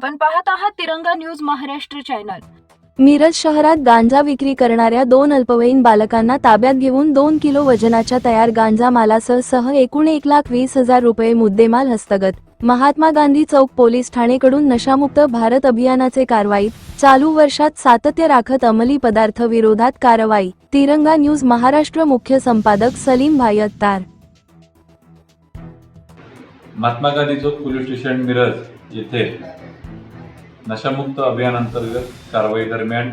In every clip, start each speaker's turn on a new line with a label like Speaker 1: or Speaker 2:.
Speaker 1: आपण पाहत आहात तिरंगा न्यूज महाराष्ट्र चॅनल.
Speaker 2: मिरज शहरात गांजा विक्री करणाऱ्या दोन अल्पवयीन बालकांना ताब्यात घेऊन दोन किलो वजनाच्या तयार गांजा मालासह सह एकूण एक लाख वीस हजार रुपये मुद्देमाल हस्तगत. महात्मा गांधी चौक पोलीस ठाणेकडून नशामुक्त भारत अभियानाचे कारवाईत चालू वर्षात सातत्य राखत अंमली पदार्थ विरोधात कारवाई. तिरंगा न्यूज महाराष्ट्र मुख्य संपादक सलीम भाई अत्तार.
Speaker 3: महात्मा गांधी चौक पोलीस स्टेशन मिरज येथे नशामुक्त अभियानांतर्गत कारवाई दरम्यान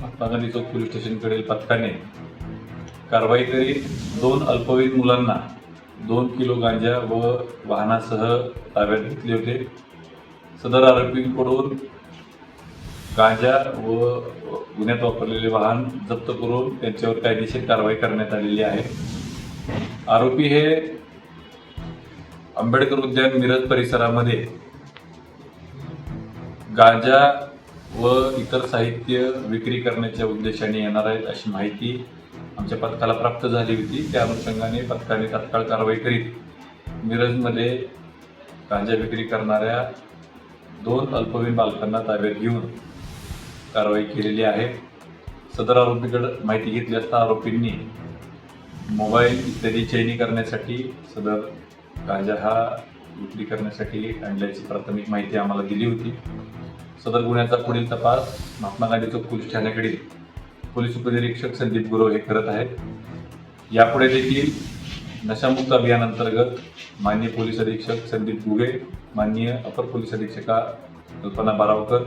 Speaker 3: महात्मा गांधी चौक पोलीस स्टेशनकडील पथकाने कारवाई करीत दोन अल्पवयीन मुलांना दोन किलो गांजा व वाहनासह ताब्यात घेतले होते. सदर आरोपींकडून गांजा व गुन्ह्यात वापरलेले वाहन जप्त करून त्यांच्यावर कायदेशीर कारवाई करण्यात आलेली आहे. आरोपी हे आंबेडकर उद्यान मिरज परिसरामध्ये गांजा व इतर साहित्य विक्री करण्याच्या उद्देशाने येणार आहेत अशी माहिती आमच्या पथकाला प्राप्त झाली होती. त्या अनुषंगाने पथकाने तात्काळ कारवाई करीत मिरजमध्ये गांजा विक्री करणाऱ्या दोन अल्पवयीन बालकांना ताब्यात घेऊन कारवाई केलेली आहे. सदर आरोपीकडे माहिती घेतली असता आरोपींनी मोबाईल इत्यादी चैनी करण्यासाठी सदर गांजा हा विक्री करण्यासाठी आणल्याची प्राथमिक माहिती आम्हाला दिली होती. सदर गुन्ह्याचा पुढील तपास महात्मा गांधी चौक पोलीस ठाण्याकडील पोलीस उपनिरीक्षक संदीप गुरव हे करत आहेत. यापुढे देखील नशामुक्त अभियानांतर्गत माननीय पोलीस अधीक्षक संदीप गुगे माननीय अपर पोलीस अधीक्षका कल्पना बारावकर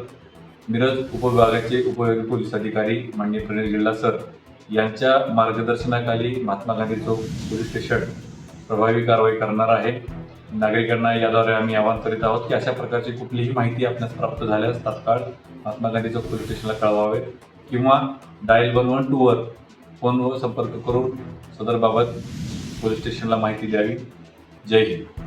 Speaker 3: मिरज उपविभागाचे उपयोगी पोलीस अधिकारी मान्य प्रणील गिल्ला सर यांच्या मार्गदर्शनाखाली महात्मा गांधी चौक पोलीस स्टेशन प्रभावी कारवाई करणार आहे. नागरिकांना याद्वारे आम्ही आवाहन करीत आहोत की अशा प्रकारची कुठलीही माहिती आपल्यास प्राप्त झाल्यास तात्काळ महात्मा गांधीचं पोलीस स्टेशनला कळवावे किंवा डायल वन वन टूवर फोनवर संपर्क करून सदरबाबत पोलीस स्टेशनला माहिती द्यावी. जय हिंद.